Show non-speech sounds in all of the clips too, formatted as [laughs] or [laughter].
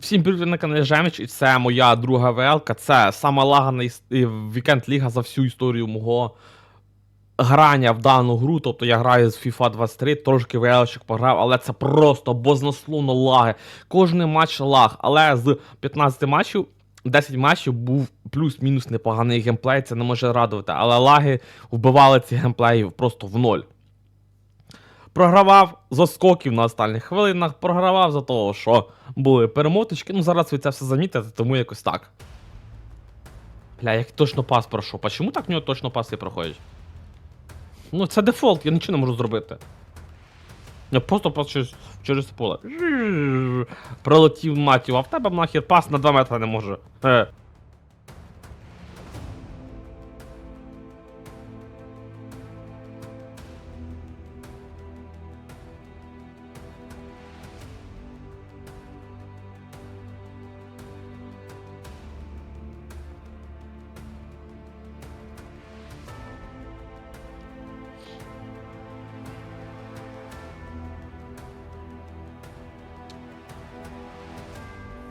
Всім привіт на каналі Жеміч, і це моя друга ВЛК. Це сама лагана вікенд ліга за всю історію мого грання в дану гру. Тобто я граю з FIFA 23, трошки ВЛчик пограв, але це просто бознословно лаги. Кожний матч лаг, але з 15 матчів. 10 матчів був плюс-мінус непоганий геймплей, це не може радувати, але лаги вбивали ці геймплеї просто в ноль. Програвав з оскоків на останніх хвилинах, програвав за того, що були перемоточки. Ну зараз ви це все замітите, тому якось так. Бля, як точно пас пройшов. А чому так в нього точно паси проходять? Ну, це дефолт, я нічого не можу зробити. Я просто пас через, через поле. Пролетів матів, а в тебе нахер пас на 2 метри не може.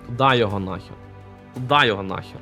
Е. Його нахер? Куда його нахер?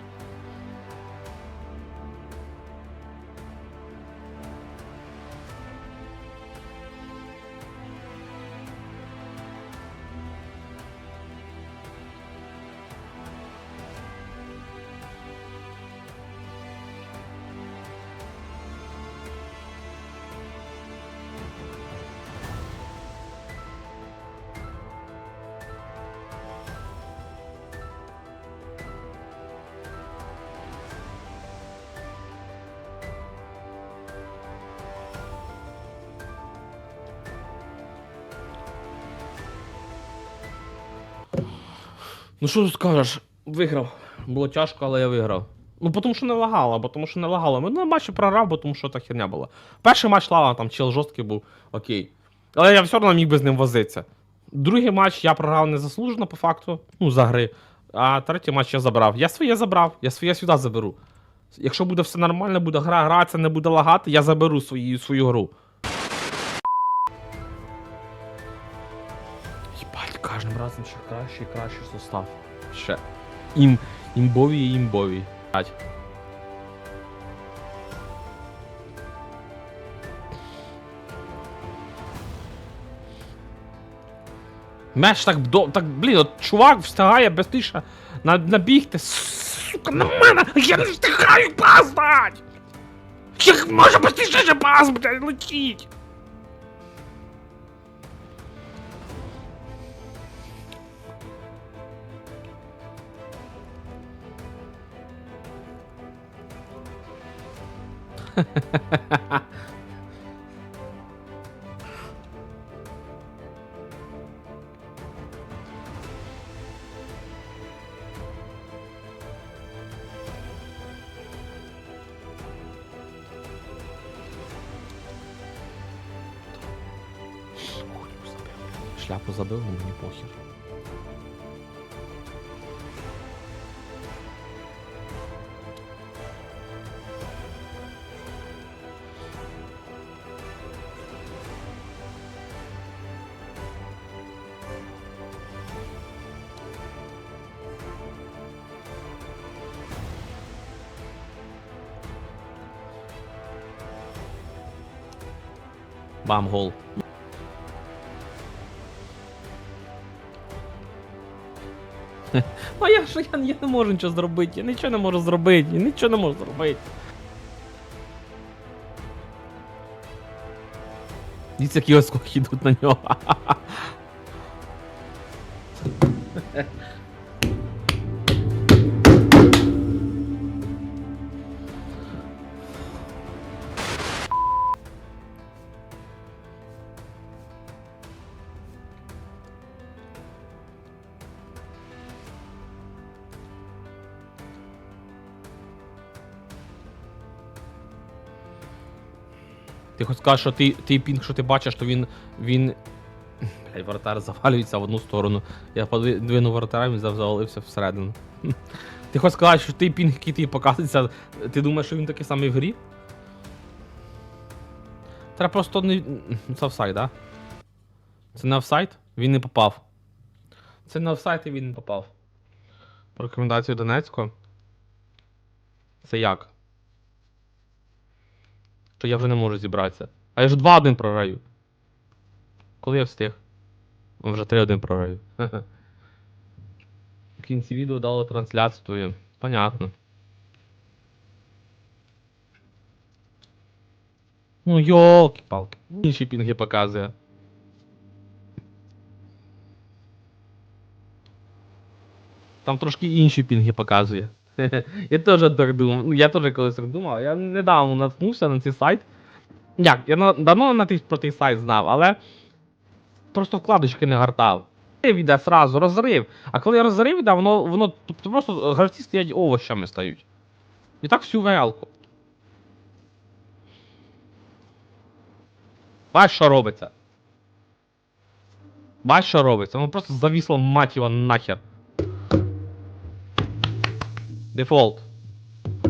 Ну що тут скажеш? Виграв. Було тяжко, але я виграв. Ну, тому що не лагало, бо тому що не лагало. Ми на матчі програв, бо тому що та херня була. Перший матч лава, там чел жорсткий був, окей. Але я все одно міг би з ним возитися. Другий матч я програв незаслужено, по факту, ну, за гри. А третій матч я забрав. Я своє забрав, я своє сюди заберу. Якщо буде все нормально, буде гра гратися, не буде лагати, я заберу свою, свою гру. Кожним ще краще і краще состав. Ще. Ім, імбові і імбові. Меч так до. так, блін, от чувак встигає быстріше на, набігти. Сука, на мене! Я не встигаю пас дать! Як може быстріше пас, блядь, летіть! Шляпу забив, ну мені похер. Бам, гол. [laughs] Ну я ж я, я не можу нічого зробити, я нічого не можу зробити, я нічого не можу зробити. Дивіться, які оскоки йдуть на нього. [laughs] Ти хоч скажеш, що ти, ти пінг, що ти бачиш, то він. він. Блядь, воротар завалюється в одну сторону. Я подвину воротара, він завалився всередину. [laughs] Ти хоч сказати, що ти пінг, який тобі показується, ти думаєш, що він такий самий в грі? Треба просто не. Це офсайд, да? Це не офсайд? Він не попав. Це не офсайд і він не попав. Рекомендацію Донецького. Це як? Що я вже не можу зібратися. А я ж 2-1 програю. Коли я встиг? Вже 3-1 програю. [laughs] В кінці відео дали трансляцію. Понятно. Ну йолки-палки. Інші пінги показує. Там трошки інші пінги показує. [laughs] я теж так думав. Ну, я теж колись так думав. Я недавно наткнувся на цей сайт. Як, я давно на той, про той сайт знав, але просто вкладочки не гартав. Віде сразу розрив. А коли я розрив, іде, воно, воно тобто просто гравці стоять овощами стають. І так всю велку. Бач, що робиться. Бач, що робиться. Воно просто завісло мать його нахер. Дефолт.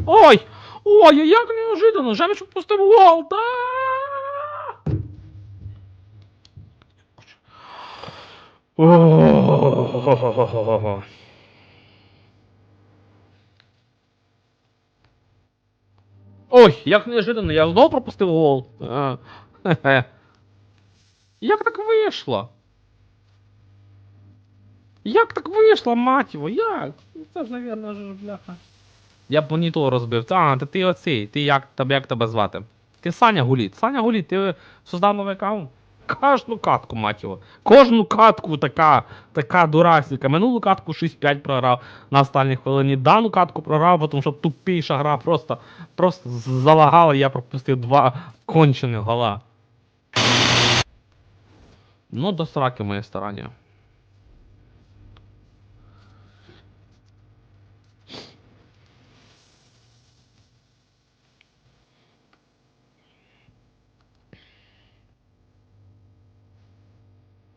Ой! Ой, як неожиданно! Жаль, що пустив гол! Да! О-о-о-о-о-о-о. Ой, як неожиданно, я знову пропустив гол. А, хе-хе. Як так вийшло? Мать його? Як? Це ж, навірно, ж бляха. Я б монітор розбив. А, та ти оцей, ти як тебе, як тебе звати? Ти Саня Гуліт. Саня Гуліт, ти создав новий аккаунт? Кожну катку, мать його. Кожну катку така, така дурасіка. Минулу катку 6-5 програв на останній хвилині. Дану катку програв, тому що тупіша гра просто, просто залагала, і я пропустив два кончених гола. Ну, до сраки моє старання.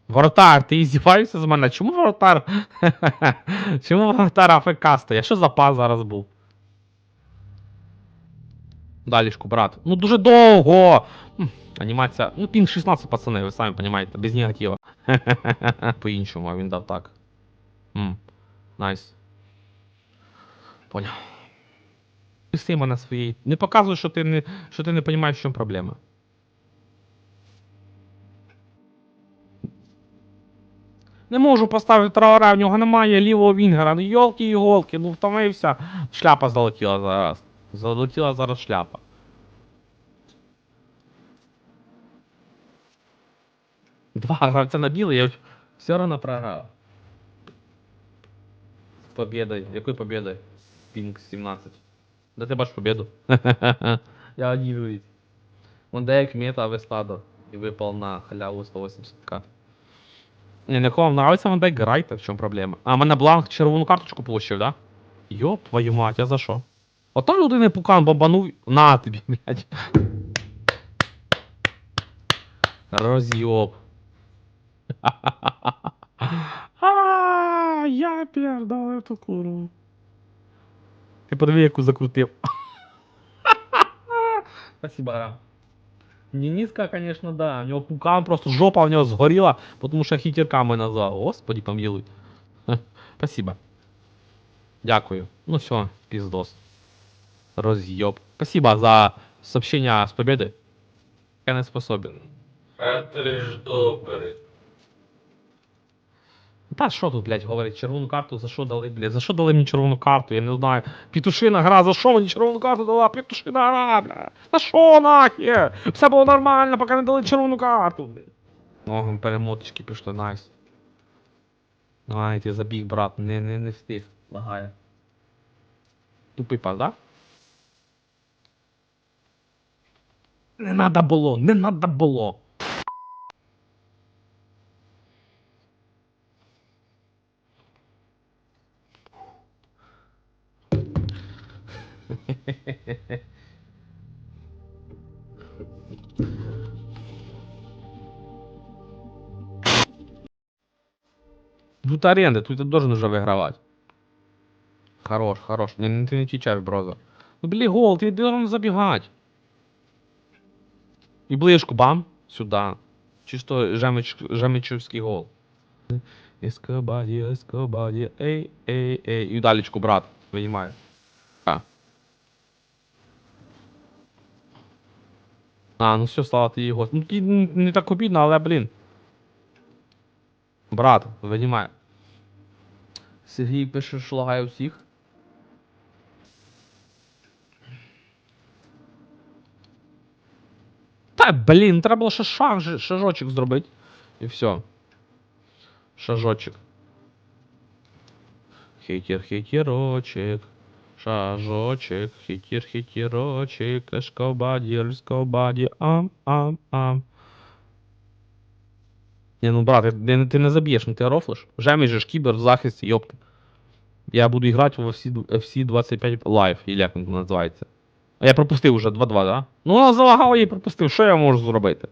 Воротар, ти іздіваєшся з мене? Чому воротар? [laughs] Чому воротар АФК стоїть? Що за пас зараз був? Далішку, брат. Ну дуже довго! Анімація. Ну, пінг 16, пацани, ви самі розумієте, без негатива. [laughs] По-іншому, а він дав так. Найс. Поняв. Пусти мене своєї. Не показуй, що ти не, що ти не розумієш, в чому проблема. Не можу поставити траура, в нього немає лівого вінгера. Ну йолки іголки ну втомився. Шляпа залетіла зараз. Залетіла зараз шляпа. Два гравця на білий, я все одно програв. З победою. Якою победою? Пінг 17. Да ти бачиш победу. [laughs] я одивлюсь. Он деяк мета Авестадо. И выпал на халяву 180к. Не, кого вам нравится Ван Дейк, грайте, в чому проблема. А, мене бланк червону карточку получив, да? Йоп, твою мать, а за що? Ото людини пукан бомбанув. На тобі, блядь. Роз'єб. [laughs] Я пердал эту куру. Ти подиви, яку. [laughs] Спасибо, Гра. Дениска, конечно, да. У него пукан просто жопа у него сгорела, потому что хитерками назвал. Господи, помилуй. [laughs] Спасибо. Дякую. Ну все, пиздос. Разъеб. Спасибо за сообщение с победы. Я не способен. Петри ж добрий. Та що тут, блядь, говорить, червону карту, за що дали, блядь, за що дали мені червону карту, я не знаю. Петушина гра, за що мені червону карту дала? Петушина гра, блядь. За що нахер? Все було нормально, поки не дали червону карту, блядь. О, перемоточки пішли, найс. Ай, ти забіг, брат, не, не, не встиг, лагає. Тупий пас, да? Не надо було, не надо було. Тут аренда, тут ты должен уже выигрывать. Хорош, хорош. Не, не, ты не отвечай, броза. Ну, блин, гол, ты должен забегать. И ближку, бам, сюда. Чисто жемич, жемичевский гол. Ескобаді, ескобаді, ей, ей, ей. І далечку, брат, виймає. А. А, ну все, слава ти його. Ну, не так обідно, але, блін. Брат, винімає. Сергій пише, що лагає всіх. Та, блін, треба було ще же- шажочок зробити. І все. Шажочок. Хитер, хитерочек. Шажочек, хитер, хитерочек. Эшкобаді, ескобаді, ам, ам, ам. Ні, ну брат, ти, ти, не заб'єш, ну ти рофлиш. Вже мій же ж кібер в захисті, йопти. Я буду грати в FC, FC 25 Live, или як він називається. А я пропустив уже 2-2, да? Ну, вона залагала і пропустив. Що я можу зробити?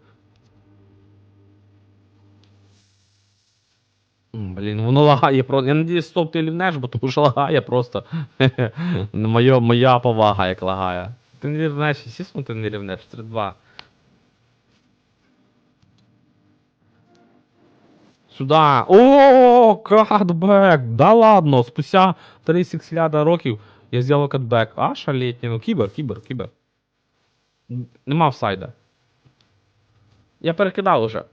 Блін, воно лагає просто. Я надіюсь, стоп ти лівнеш, бо тому що лагає просто. [laughs] Моя, моя повага, як лагає. Ти не рівнеш, звісно, ти не рівнеш. 3-2. Сюда. О, катбек! Да ладно, спустя 30 ляда років я зробив катбек. А, шалетні, ну кібер, кібер, кібер. Нема офсайда. Я перекидав уже.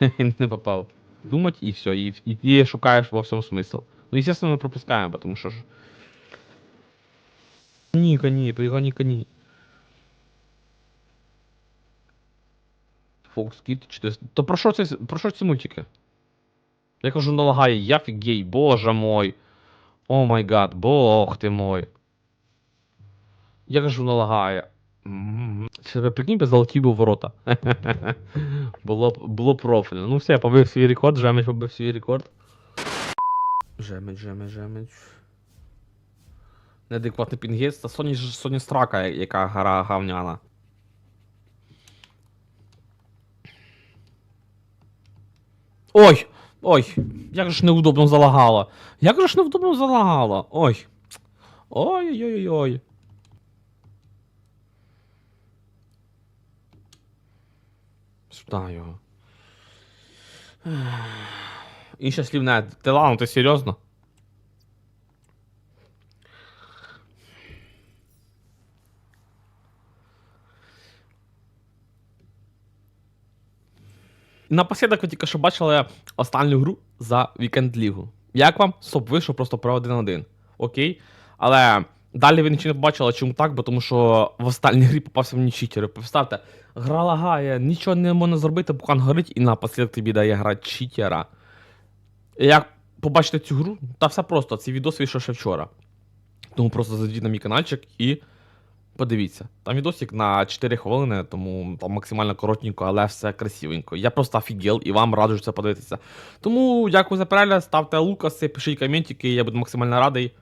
[laughs] Не попав. Думать і все, і, і ти шукаєш во всьому смисл. Ну, естественно, ми пропускаємо, тому що ж. Ні, коні, пригоні коні. Fox Kid 400. То про що це, про що ці мультики? Я кажу, налагає, я фігей, боже мой. О май гад, бог ти мой. Я кажу, налагає. Прикинь, золоті був ворота. [laughs] було, було профільно. Ну все, я побив свій рекорд, жемеч побив свій рекорд. Жемеч, жемеч, жемеч. Неадекватний пінгець, та Соні, Соні Страка, яка гра гавняна. Ой! Ой! Як же ж неудобно залагало. Як же ж неудобно залагало. Ой. Ой-ой-ой-ой. Сюда його. Інше слівне. Ти ладно, ти серйозно? Напослідок ви тільки що бачили останню гру за вікенд лігу. Як вам? Соп вийшов просто про 1-1. Окей. Але далі ви нічого не побачили, чому так, бо тому що в останній грі попався мені читери. Представте, гра лагає, нічого не можна зробити, букан горить, і напослідок тобі дає гра читера. Як побачите цю гру, та все просто, цей відос вийшов ще вчора. Тому просто зайдіть на мій каналчик і Подивіться, там відосик на 4 хвилини, тому там максимально коротенько, але все красивенько. Я просто офігел і вам раджу це подивитися. Тому дякую за перегляд, ставте лукаси, пишіть коментики, я буду максимально радий.